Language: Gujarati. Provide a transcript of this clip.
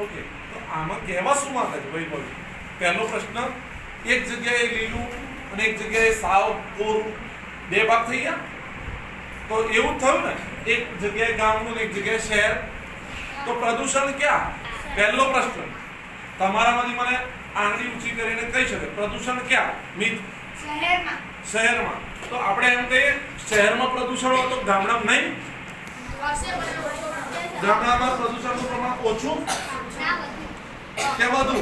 ઓકે તો આમાં કહેવા શું માંગે છે? બોલ. પહેલો પ્રશ્ન એક જગ્યાએ લીલું અને એક જગ્યાએ સાવ કોરું બે ભાગ થઈ ગયા? તો એવું થયું ને એક જગ્યાએ ગામનું એક જગ્યાએ શહેર. તો પ્રદૂષણ ક્યાં? પહેલો પ્રશ્ન. તમારામાંથી મને આંગળી ઊંચી કરીને કહી શકે. પ્રદૂષણ ક્યાં? મિત શહેરમાં. શહેરમાં. તો આપણે એમ કહીએ શહેરમાં પ્રદૂષણ હોય તો ગામડામાં નહીં. ગામડામાં પ્રદૂષણનું પ્રમાણ ઓછું? કે વધુ?